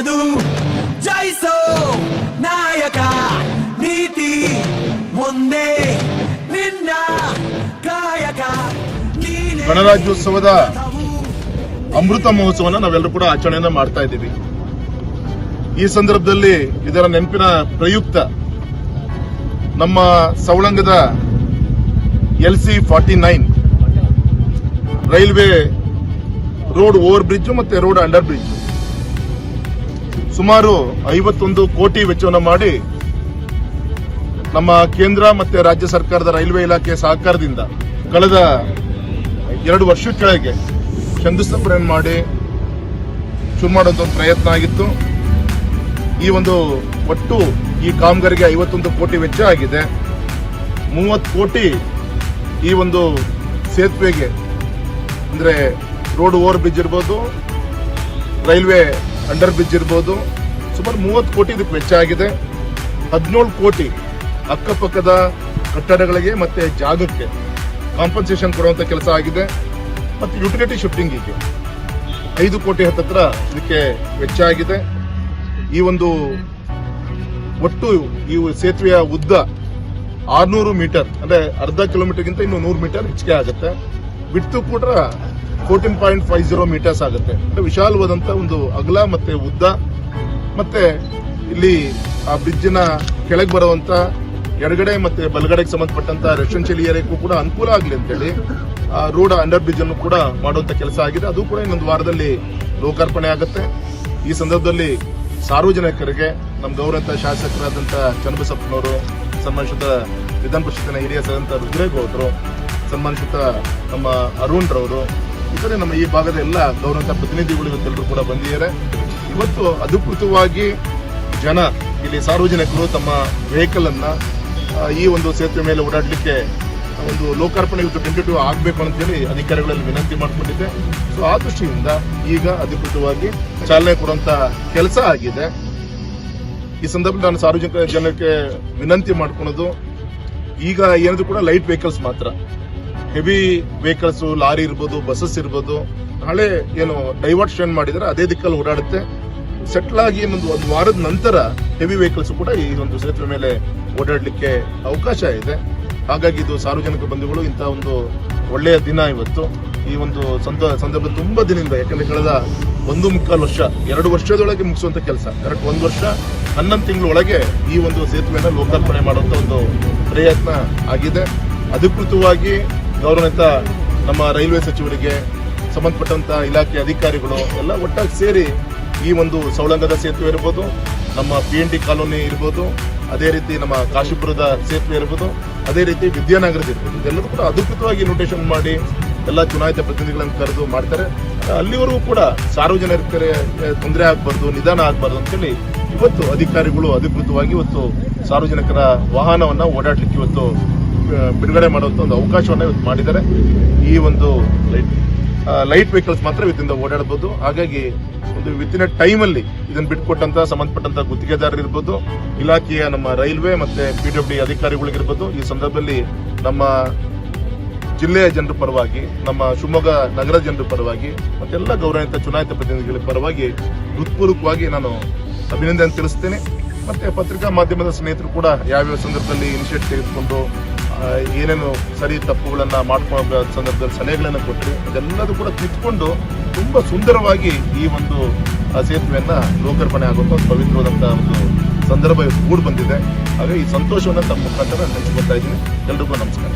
ನಿನ್ನದು ಜಯಿಸೋ ನಾಯಕ ನೀತಿ ಮುಂದೆ ನಿನ್ನ ಕಾಯಕ ಗಣರಾಜ್ಯೋತ್ಸವದ ಅಮೃತ ಮಹೋತ್ಸವನ ನಾವೆಲ್ಲರೂ ಕೂಡ ಆಚರಣೆಯನ್ನ ಮಾಡ್ತಾ ಇದ್ದೀವಿ. ಈ ಸಂದರ್ಭದಲ್ಲಿ ಇದರ ನೆನಪಿನ ಪ್ರಯುಕ್ತ ನಮ್ಮ ಸವಳಂಗದ L C forty nine railway road over bridge ಮತ್ತೆ ರೋಡ್ ಅಂಡರ್ ಬ್ರಿಡ್ಜ್. ಸುಮಾರು ಐವತ್ತೊಂದು ಕೋಟಿ ವೆಚ್ಚವನ್ನು ಮಾಡಿ ನಮ್ಮ ಕೇಂದ್ರ ಮತ್ತೆ ರಾಜ್ಯ ಸರ್ಕಾರದ ರೈಲ್ವೆ ಇಲಾಖೆ ಸಹಕಾರದಿಂದ ಕಳೆದ ಎರಡು ವರ್ಷದ ಕೆಳಗೆ ಶಂಕುಸ್ಥಾಪನೆ ಮಾಡಿ ಶುರು ಮಾಡೋದು ಪ್ರಯತ್ನ ಆಗಿತ್ತು. ಈ ಒಂದು ಒಟ್ಟು ಈ ಕಾಮಗಾರಿಗೆ ಐವತ್ತೊಂದು ಕೋಟಿ ವೆಚ್ಚ ಆಗಿದೆ. ಮೂವತ್ತು ಕೋಟಿ ಈ ಒಂದು ಸೇತುವೆಗೆ, ಅಂದ್ರೆ ರೋಡ್ ಓವರ್ ಬ್ರಿಡ್ಜ್ ಇರ್ಬೋದು, ರೈಲ್ವೆ ಅಂಡರ್ ಬ್ರಿಡ್ಜ್ ಇರ್ಬೋದು. ಸುಮಾರು ಮೂವತ್ತು ಕೋಟಿ ಇದಕ್ಕೆ ವೆಚ್ಚ ಆಗಿದೆ. ಹದಿನೇಳು ಕೋಟಿ ಅಕ್ಕಪಕ್ಕದ ಕಟ್ಟಡಗಳಿಗೆ ಮತ್ತೆ ಜಾಗಕ್ಕೆ ಕಾಂಪನ್ಸೇಷನ್ ಕೊಡುವಂಥ ಕೆಲಸ ಆಗಿದೆ. ಮತ್ತು ಯುಟಿಲಿಟಿ ಶಿಫ್ಟಿಂಗಿಗೆ ಐದು ಕೋಟಿ ಹತ್ತತ್ರ ಇದಕ್ಕೆ ವೆಚ್ಚ ಆಗಿದೆ. ಈ ಒಂದು ಒಟ್ಟು ಈ ಸೇತುವೆಯ ಉದ್ದ ಆರ್ನೂರು ಮೀಟರ್, ಅಂದ್ರೆ ಅರ್ಧ ಕಿಲೋಮೀಟರ್ಗಿಂತ ಇನ್ನು ನೂರು ಮೀಟರ್ ಹೆಚ್ಚಿಗೆ ಆಗುತ್ತೆ. ಬಿಟ್ಟು ಕೂಡ fourteen point five zero metres ಆಗುತ್ತೆ. ಅಂದರೆ ವಿಶಾಲವಾದಂತ ಒಂದು ಅಗಲ ಮತ್ತೆ ಉದ್ದ ಮತ್ತೆ ಇಲ್ಲಿ ಆ ಬ್ರಿಡ್ಜಿನ ಕೆಳಗೆ ಬರುವಂತ ಎಡಗಡೆ ಮತ್ತೆ ಬಲಗಡೆಗೆ ಸಂಬಂಧಪಟ್ಟಂತ ರೆಸಿಡೆನ್ಷಿಯಲ್ ಏರಿಯಾಕ್ಕೂ ಕೂಡ ಅನುಕೂಲ ಆಗಲಿ ಅಂತೇಳಿ ಆ ರೋಡ್ ಅಂಡರ್ ಬ್ರಿಡ್ಜ್ ಅನ್ನು ಕೂಡ ಮಾಡುವಂತ ಕೆಲಸ ಆಗಿದೆ. ಅದು ಕೂಡ ಇನ್ನೊಂದು ವಾರದಲ್ಲಿ ಲೋಕಾರ್ಪಣೆ ಆಗುತ್ತೆ. ಈ ಸಂದರ್ಭದಲ್ಲಿ ಸಾರ್ವಜನಿಕರಿಗೆ ನಮ್ಮ ಗೌರವಂತ ಶಾಸಕರಾದಂಥ ಚನ್ನಬಸಪ್ಪನವರು, ಸನ್ಮಾನಿಸಿದ ವಿಧಾನ ಪರಿಷತ್ತಿನ ಹಿರಿಯ ಸದಂತ ರುದ್ರೇಗೌಡರು, ಸನ್ಮಾನಿಸಿದ ನಮ್ಮ ಅರುಣ್ ಇತರೆ ನಮ್ಮ ಈ ಭಾಗದ ಎಲ್ಲ ಗೌರವಂತ ಪ್ರತಿನಿಧಿಗಳು ಇವತ್ತೆಲ್ಲರೂ ಕೂಡ ಬಂದಿದ್ದಾರೆ. ಇವತ್ತು ಅಧಿಕೃತವಾಗಿ ಜನ, ಇಲ್ಲಿ ಸಾರ್ವಜನಿಕರು ತಮ್ಮ ವೆಹಿಕಲ್ ಅನ್ನ ಈ ಒಂದು ಸೇತುವೆ ಮೇಲೆ ಓಡಾಡಲಿಕ್ಕೆ ಒಂದು ಲೋಕಾರ್ಪಣೆ ಇವತ್ತು ಟೆಂಟೇಟಿವ್ ಆಗಬೇಕು ಅಂತೇಳಿ ಅಧಿಕಾರಿಗಳಲ್ಲಿ ವಿನಂತಿ ಮಾಡಿಕೊಂಡಿದ್ದೆ. ಸೊ ಆ ದೃಷ್ಟಿಯಿಂದ ಈಗ ಅಧಿಕೃತವಾಗಿ ಚಾಲನೆ ಕೊಡುವಂತ ಕೆಲಸ ಆಗಿದೆ. ಈ ಸಂದರ್ಭದಲ್ಲಿ ನಾನು ಸಾರ್ವಜನಿಕ ಜನಕ್ಕೆ ವಿನಂತಿ ಮಾಡ್ಕೊಳೋದು, ಈಗ ಏನಾದ್ರು ಕೂಡ ಲೈಟ್ ವೆಹಿಕಲ್ಸ್ ಮಾತ್ರ. ಹೆವಿ ವೆಹಿಕಲ್ಸ್, ಲಾರಿ ಇರ್ಬೋದು ಬಸ್ಸಸ್ ಇರ್ಬೋದು, ನಾಳೆ ಏನು ಡೈವರ್ಷನ್ ಮಾಡಿದ್ರೆ ಅದೇ ದಿಕ್ಕಲ್ಲಿ ಓಡಾಡುತ್ತೆ. ಸೆಟ್ಲ್ ಆಗಿ ಒಂದು ಒಂದು ವಾರದ ನಂತರ ಹೆವಿ ವೆಹಿಕಲ್ಸ್ ಕೂಡ ಈ ಒಂದು ಸೇತುವೆ ಮೇಲೆ ಓಡಾಡಲಿಕ್ಕೆ ಅವಕಾಶ ಇದೆ. ಹಾಗಾಗಿ ಇದು ಸಾರ್ವಜನಿಕ ಬಂಧುಗಳು ಇಂಥ ಒಂದು ಒಳ್ಳೆಯ ದಿನ ಇವತ್ತು. ಈ ಒಂದು ಸಂದ, ಸಂದರ್ಭ ತುಂಬ ದಿನದಿಂದ, ಯಾಕಂದ್ರೆ ಕಳೆದ ಒಂದು ಮುಕ್ಕಾಲು ವರ್ಷ, ಎರಡು ವರ್ಷದೊಳಗೆ ಮುಗಿಸುವಂತ ಕೆಲಸ. ಕರೆಕ್ಟ್ ಒಂದು ವರ್ಷ, ಹನ್ನೊಂದು ತಿಂಗಳೊಳಗೆ ಈ ಒಂದು ಸೇತುವೆನ ಲೋಕಾರ್ಪಣೆ ಮಾಡುವಂತ ಒಂದು ಪ್ರಯತ್ನ ಆಗಿದೆ. ಅಧಿಕೃತವಾಗಿ ಗೌರವಿತ ನಮ್ಮ ರೈಲ್ವೆ ಸಚಿವರಿಗೆ ಸಂಬಂಧಪಟ್ಟಂತ ಇಲಾಖೆ ಅಧಿಕಾರಿಗಳು ಎಲ್ಲ ಒಟ್ಟಾಗಿ ಸೇರಿ ಈ ಒಂದು ಸೌಳಂಗದ ಸೇತುವೆ ಇರ್ಬೋದು, ನಮ್ಮ ಪಿ ಎನ್ ಡಿ ಕಾಲೋನಿ ಇರ್ಬೋದು, ಅದೇ ರೀತಿ ನಮ್ಮ ಕಾಶಿಪುರದ ಸೇತುವೆ ಇರ್ಬೋದು, ಅದೇ ರೀತಿ ವಿದ್ಯಾನಗರದ ಇರ್ಬೋದು. ಇದೆಲ್ಲದೂ ಕೂಡ ಅಧಿಕೃತವಾಗಿ ನೋಟೇಷನ್ ಮಾಡಿ ಎಲ್ಲ ಚುನಾಯಿತ ಪ್ರತಿನಿಧಿಗಳನ್ನು ಕರೆದು ಮಾಡ್ತಾರೆ. ಅಲ್ಲಿವರೆಗೂ ಕೂಡ ಸಾರ್ವಜನಿಕರಿಗೆ ತೊಂದರೆ ಆಗಬಾರ್ದು, ನಿಧಾನ ಆಗಬಾರ್ದು ಅಂತೇಳಿ ಇವತ್ತು ಅಧಿಕಾರಿಗಳು ಅಧಿಕೃತವಾಗಿ ಇವತ್ತು ಸಾರ್ವಜನಿಕರ ವಾಹನವನ್ನು ಓಡಾಡಲಿಕ್ಕೆ ಇವತ್ತು ಬಿಡುಗಡೆ ಮಾಡುವಂತ ಒಂದು ಅವಕಾಶವನ್ನ ಇವತ್ತು ಮಾಡಿದ್ದಾರೆ. ಈ ಒಂದು ಲೈಟ್ ಲೈಟ್ ವೆಹಿಕಲ್ಸ್ ಮಾತ್ರ ಇದರಿಂದ ಓಡಾಡಬಹುದು ಹಾಗಾಗಿ ಒಂದು ವಿತಿನ್ ಟೈಮ್ ಅಲ್ಲಿ ಇದನ್ನ ಬಿಟ್ಕೊಟ್ಟಂತ, ಸಂಬಂಧಪಟ್ಟಂತ ಗುತ್ತಿಗೆದಾರರು ಇರ್ಬೋದು, ಇಲಾಖೆಯ ನಮ್ಮ ರೈಲ್ವೆ ಮತ್ತೆ ಪಿಡಬ್ಲ್ಯೂ ಅಧಿಕಾರಿಗಳಿಗಿರ್ಬೋದು, ಈ ಸಂದರ್ಭದಲ್ಲಿ ನಮ್ಮ ಜಿಲ್ಲೆಯ ಜನರ ಪರವಾಗಿ, ನಮ್ಮ ಶಿವಮೊಗ್ಗ ನಗರ ಜನರ ಪರವಾಗಿ ಮತ್ತೆಲ್ಲ ಗೌರವಿತ ಚುನಾಯಿತ ಪ್ರತಿನಿಧಿಗಳ ಪರವಾಗಿ ಹೃತ್ಪೂರ್ವಕವಾಗಿ ನಾನು ಅಭಿನಂದನೆ ತಿಳಿಸ್ತೇನೆ. ಮತ್ತೆ ಪತ್ರಿಕಾ ಮಾಧ್ಯಮದ ಸ್ನೇಹಿತರು ಕೂಡ ಯಾವ್ಯಾವ ಸಂದರ್ಭದಲ್ಲಿ ಇನಿಷಿಯೇಟಿವ್ ತೆಗೆದುಕೊಂಡು ಏನೇನು ಸರಿ ತಪ್ಪುಗಳನ್ನು ಮಾಡ್ಕೊಳ್ಳೋ ಸಂದರ್ಭದಲ್ಲಿ ಸಲಹೆಗಳನ್ನು ಕೊಟ್ಟರು ಅದೆಲ್ಲದೂ ಕೂಡ ತಿಳ್ಕೊಂಡು ತುಂಬ ಸುಂದರವಾಗಿ ಈ ಒಂದು ಸೇತುವೆಯನ್ನ ಲೋಕಾರ್ಪಣೆ ಆಗುವಂತ ಒಂದು ಪವಿತ್ರವಾದಂತಹ ಒಂದು ಸಂದರ್ಭ ಮೂಡ್ ಬಂದಿದೆ ಹಾಗೆ ಈ ಸಂತೋಷವನ್ನು ತಮ್ಮ ಮುಖಾಂತರ ಹಂಚ್ಕೊತಾ ಇದ್ದೀನಿ. ಎಲ್ರಿಗೂ ನಮಸ್ಕಾರ.